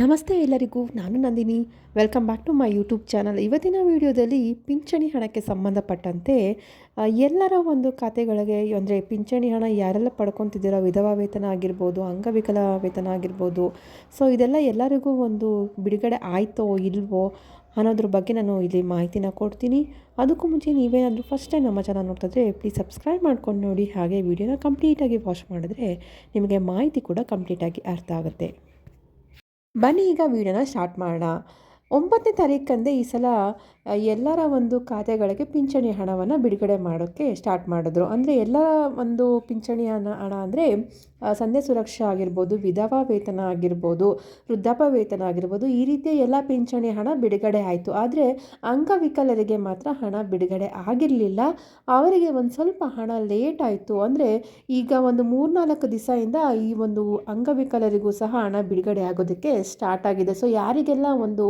ನಮಸ್ತೆ ಎಲ್ಲರಿಗೂ, ನಾನು Nandini. Welcome back to my YouTube channel ಇವತ್ತಿನ ವಿಡಿಯೋದಲ್ಲಿ ಪಿಂಚಣಿ ಹಣಕ್ಕೆ ಸಂಬಂಧಪಟ್ಟಂತೆ ಎಲ್ಲರ ಒಂದು ಖಾತೆಗಳಿಗೆ ಅಂದರೆ ಪಿಂಚಣಿ ಹಣ ಯಾರೆಲ್ಲ ಪಡ್ಕೊತಿದ್ದೀರೋ, ವಿಧವಾ ವೇತನ ಆಗಿರ್ಬೋದು, ಅಂಗವಿಕಲ ವೇತನ ಆಗಿರ್ಬೋದು ಸೊ ಇದೆಲ್ಲ ಎಲ್ಲರಿಗೂ ಒಂದು ಬಿಡುಗಡೆ ಆಯಿತೋ ಇಲ್ವೋ ಅನ್ನೋದ್ರ ಬಗ್ಗೆ ನಾನು ಇಲ್ಲಿ ಮಾಹಿತಿನ ಕೊಡ್ತೀನಿ. ಅದಕ್ಕೂ ಮುಂಚೆ ನೀವೇನಾದರೂ ಫಸ್ಟ್ ಟೈಮ್ ನಮ್ಮ ಚಾನಲ್ ನೋಡ್ತಿದ್ರೆ ಪ್ಲೀಸ್ ಸಬ್ಸ್ಕ್ರೈಬ್ ಮಾಡ್ಕೊಂಡು ನೋಡಿ. ಹಾಗೆ ವಿಡಿಯೋನ ಕಂಪ್ಲೀಟಾಗಿ ವಾಚ್ ಮಾಡಿದ್ರೆ ನಿಮಗೆ ಮಾಹಿತಿ ಕೂಡ ಕಂಪ್ಲೀಟಾಗಿ ಅರ್ಥ ಆಗುತ್ತೆ. ಬನ್ನಿ ಈಗ ವಿಡಿಯೋನ ಸ್ಟಾರ್ಟ್ ಮಾಡೋಣ. ಒಂಬತ್ತನೇ ತಾರೀಕಂದೇ ಈ ಸಲ ಎಲ್ಲರ ಒಂದು ಖಾತೆಗಳಿಗೆ ಪಿಂಚಣಿ ಹಣವನ್ನು ಬಿಡುಗಡೆ ಮಾಡೋಕ್ಕೆ ಸ್ಟಾರ್ಟ್ ಮಾಡಿದ್ರು. ಅಂದರೆ ಎಲ್ಲ ಒಂದು ಪಿಂಚಣಿ ಹಣ ಹಣ ಅಂದರೆ ಸಂಧ್ಯಾ ಸುರಕ್ಷಾ ಆಗಿರ್ಬೋದು, ವಿಧವಾ ವೇತನ ಆಗಿರ್ಬೋದು ವೃದ್ಧಾಪ ವೇತನ ಆಗಿರ್ಬೋದು, ಈ ರೀತಿಯ ಎಲ್ಲ ಪಿಂಚಣಿ ಹಣ ಬಿಡುಗಡೆ ಆಯಿತು. ಆದರೆ ಅಂಗವಿಕಲರಿಗೆ ಮಾತ್ರ ಹಣ ಬಿಡುಗಡೆ ಆಗಿರಲಿಲ್ಲ. ಅವರಿಗೆ ಒಂದು ಸ್ವಲ್ಪ ಹಣ ಲೇಟ್ ಆಯಿತು. ಅಂದರೆ ಈಗ ಒಂದು ಮೂರ್ನಾಲ್ಕು ದಿವಸದಿಂದ ಈ ಒಂದು ಅಂಗವಿಕಲರಿಗೂ ಸಹ ಹಣ ಬಿಡುಗಡೆ ಆಗೋದಕ್ಕೆ ಸ್ಟಾರ್ಟ್ ಆಗಿದೆ. ಸೊ ಯಾರಿಗೆಲ್ಲ ಒಂದು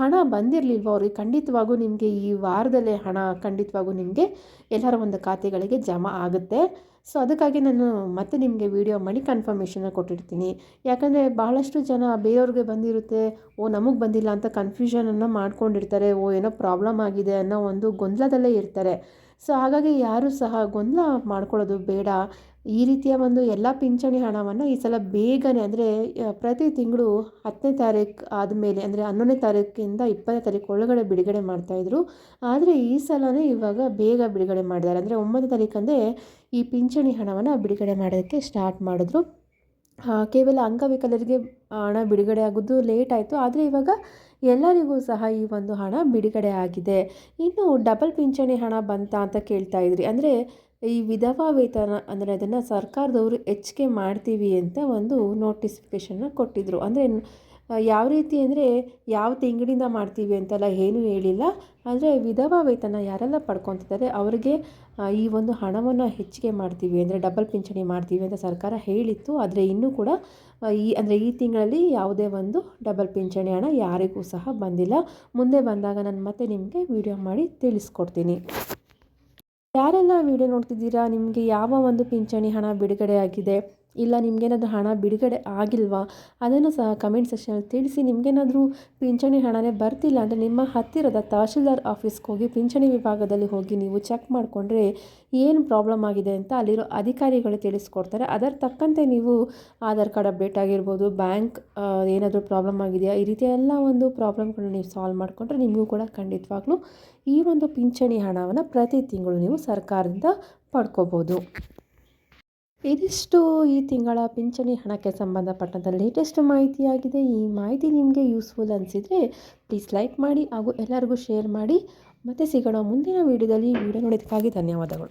ಹಣ ಬಂದಿರಲಿಲ್ವೋ ಅವ್ರಿಗೆ ಖಂಡಿತವಾಗೂ ನಿಮಗೆ ಈ ವಾರದಲ್ಲೇ ಹಣ ಖಂಡಿತವಾಗೂ ನಿಮಗೆ ಎಲ್ಲರ ಒಂದು ಖಾತೆಗಳಿಗೆ ಜಮಾ ಆಗುತ್ತೆ. ಸೊ ಅದಕ್ಕಾಗಿ ನಾನು ಮತ್ತೆ ನಿಮಗೆ ವಿಡಿಯೋ ಮಾಡಿ ಕನ್ಫರ್ಮೇಷನ್ನ ಕೊಟ್ಟಿರ್ತೀನಿ. ಯಾಕಂದರೆ ಭಾಳಷ್ಟು ಜನ ಬೇರೆಯವ್ರಿಗೆ ಬಂದಿರುತ್ತೆ, ಓ ನಮಗೆ ಬಂದಿಲ್ಲ ಅಂತ ಕನ್ಫ್ಯೂಷನನ್ನು ಮಾಡ್ಕೊಂಡಿರ್ತಾರೆ, ಓ ಏನೋ ಪ್ರಾಬ್ಲಮ್ ಆಗಿದೆ ಅನ್ನೋ ಒಂದು ಗೊಂದಲದಲ್ಲೇ ಇರ್ತಾರೆ. ಸೊ ಹಾಗಾಗಿ ಯಾರೂ ಸಹ ಗೊಂದಲ ಮಾಡ್ಕೊಳ್ಳೋದು ಬೇಡ. ಈ ರೀತಿಯ ಒಂದು ಎಲ್ಲ ಪಿಂಚಣಿ ಹಣವನ್ನು ಈ ಸಲ ಬೇಗನೆ ಅಂದರೆ ಪ್ರತಿ ತಿಂಗಳು ಹತ್ತನೇ ತಾರೀಕು ಆದಮೇಲೆ ಅಂದರೆ ಹನ್ನೊಂದನೇ ತಾರೀಕಿಂದ ಇಪ್ಪತ್ತನೇ ತಾರೀಕು ಒಳಗಡೆ ಬಿಡುಗಡೆ ಮಾಡ್ತಾಯಿದ್ರು ಆದರೆ ಈ ಸಲನೇ ಇವಾಗ ಬೇಗ ಬಿಡುಗಡೆ ಮಾಡಿದ್ದಾರೆ. ಅಂದರೆ ಒಂಬತ್ತನೇ ತಾರೀಕಂದೇ ಈ ಪಿಂಚಣಿ ಹಣವನ್ನು ಬಿಡುಗಡೆ ಮಾಡೋದಕ್ಕೆ ಸ್ಟಾರ್ಟ್ ಮಾಡಿದ್ರು. ಕೇವಲ ಅಂಗವಿಕಲರಿಗೆ ಹಣ ಬಿಡುಗಡೆ ಆಗೋದು ಲೇಟ್ ಆಯಿತು, ಆದರೆ ಇವಾಗ ಎಲ್ಲರಿಗೂ ಸಹ ಈ ಒಂದು ಹಣ ಬಿಡುಗಡೆ ಆಗಿದೆ. ಇನ್ನು ಡಬಲ್ ಪಿಂಚಣಿ ಹಣ ಬಂತಾ ಅಂತ ಕೇಳ್ತಾ ಇದ್ರಿ. ಅಂದರೆ ಈ ವಿಧವಾ ವೇತನ ಅಂದರೆ ಅದನ್ನು ಸರ್ಕಾರದವರು ಹೆಚ್ಚಿಗೆ ಮಾಡ್ತೀವಿ ಅಂತ ಒಂದು ನೋಟಿಫಿಕೇಷನ್ನ ಕೊಟ್ಟಿದ್ದರು ಅಂದರೆ ಯಾವ ರೀತಿ ಅಂದರೆ ಯಾವ ತಿಂಗಳಿಂದ ಮಾಡ್ತೀವಿ ಅಂತೆಲ್ಲ ಏನೂ ಹೇಳಿಲ್ಲ. ಆದರೆ ವಿಧವಾ ವೇತನ ಯಾರೆಲ್ಲ ಪಡ್ಕೊತಿದ್ದಾರೆ, ಅವರಿಗೆ ಈ ಒಂದು ಹಣವನ್ನು ಹೆಚ್ಚಿಗೆ ಮಾಡ್ತೀವಿ ಅಂದರೆ ಡಬಲ್ ಪಿಂಚಣಿ ಮಾಡ್ತೀವಿ ಅಂತ ಸರ್ಕಾರ ಹೇಳಿತ್ತು. ಆದರೆ ಇನ್ನೂ ಕೂಡ ಈ, ಅಂದರೆ ಈ ತಿಂಗಳಲ್ಲಿ ಯಾವುದೇ ಒಂದು ಡಬಲ್ ಪಿಂಚಣಿ ಹಣ ಯಾರಿಗೂ ಸಹ ಬಂದಿಲ್ಲ. ಮುಂದೆ ಬಂದಾಗ ನಾನು ಮತ್ತೆ ನಿಮಗೆ ವಿಡಿಯೋ ಮಾಡಿ ತಿಳಿಸ್ಕೊಡ್ತೀನಿ. ಯಾರೆಲ್ಲ ವಿಡಿಯೋ ನೋಡ್ತಿದ್ದೀರಾ? ನಿಮಗೆ ಯಾವ ಒಂದು ಪಿಂಚಣಿ ಹಣ ಬಿಡುಗಡೆ ಆಗಿದೆ? ಇಲ್ಲ, ನಿಮಗೇನಾದರೂ ಹಣ ಬಿಡುಗಡೆ ಆಗಿಲ್ವಾ? ಅದನ್ನು ಸಹ ಕಮೆಂಟ್ ಸೆಕ್ಷನಲ್ಲಿ ತಿಳಿಸಿ. ನಿಮಗೇನಾದರೂ ಪಿಂಚಣಿ ಹಣನೇ ಬರ್ತಿಲ್ಲ ಅಂದರೆ ನಿಮ್ಮ ಹತ್ತಿರದ ತಹಶೀಲ್ದಾರ್ ಆಫೀಸ್ಗೆ ಹೋಗಿ ಪಿಂಚಣಿ ವಿಭಾಗದಲ್ಲಿ ಹೋಗಿ ನೀವು ಚೆಕ್ ಮಾಡಿಕೊಂಡ್ರೆ ಏನು ಪ್ರಾಬ್ಲಮ್ ಆಗಿದೆ ಅಂತ ಅಲ್ಲಿರೋ ಅಧಿಕಾರಿಗಳು ತಿಳಿಸ್ಕೊಡ್ತಾರೆ. ಅದರ ತಕ್ಕಂತೆ ನೀವು ಆಧಾರ್ ಕಾರ್ಡ್ ಅಪ್ಡೇಟ್ ಆಗಿರ್ಬೋದು ಬ್ಯಾಂಕ್ ಏನಾದರೂ ಪ್ರಾಬ್ಲಮ್ ಆಗಿದೆಯಾ? ಈ ರೀತಿಯ ಎಲ್ಲ ಒಂದು ಪ್ರಾಬ್ಲಮ್ಗಳನ್ನ ನೀವು ಸಾಲ್ವ್ ಮಾಡಿಕೊಂಡ್ರೆ ನಿಮಗೂ ಕೂಡ ಖಂಡಿತವಾಗ್ಲೂ ಈ ಒಂದು ಪಿಂಚಣಿ ಹಣವನ್ನು ಪ್ರತಿ ತಿಂಗಳು ನೀವು ಸರ್ಕಾರದಿಂದ ಪಡ್ಕೋಬೋದು. ಇದಿಷ್ಟು ಈ ತಿಂಗಳ ಪಿಂಚಣಿ ಹಣಕ್ಕೆ ಸಂಬಂಧಪಟ್ಟಂಥ ಲೇಟೆಸ್ಟ್ ಮಾಹಿತಿಯಾಗಿದೆ. ಈ ಮಾಹಿತಿ ನಿಮಗೆ ಯೂಸ್ಫುಲ್ ಅನಿಸಿದರೆ ಪ್ಲೀಸ್ ಲೈಕ್ ಮಾಡಿ ಹಾಗೂ ಎಲ್ಲರಿಗೂ ಶೇರ್ ಮಾಡಿ. ಮತ್ತೆ ಸಿಗೋಣ ಮುಂದಿನ ವೀಡಿಯೋದಲ್ಲಿ ವಿಡಿಯೋ ನೋಡೋದಕ್ಕಾಗಿ ಧನ್ಯವಾದಗಳು.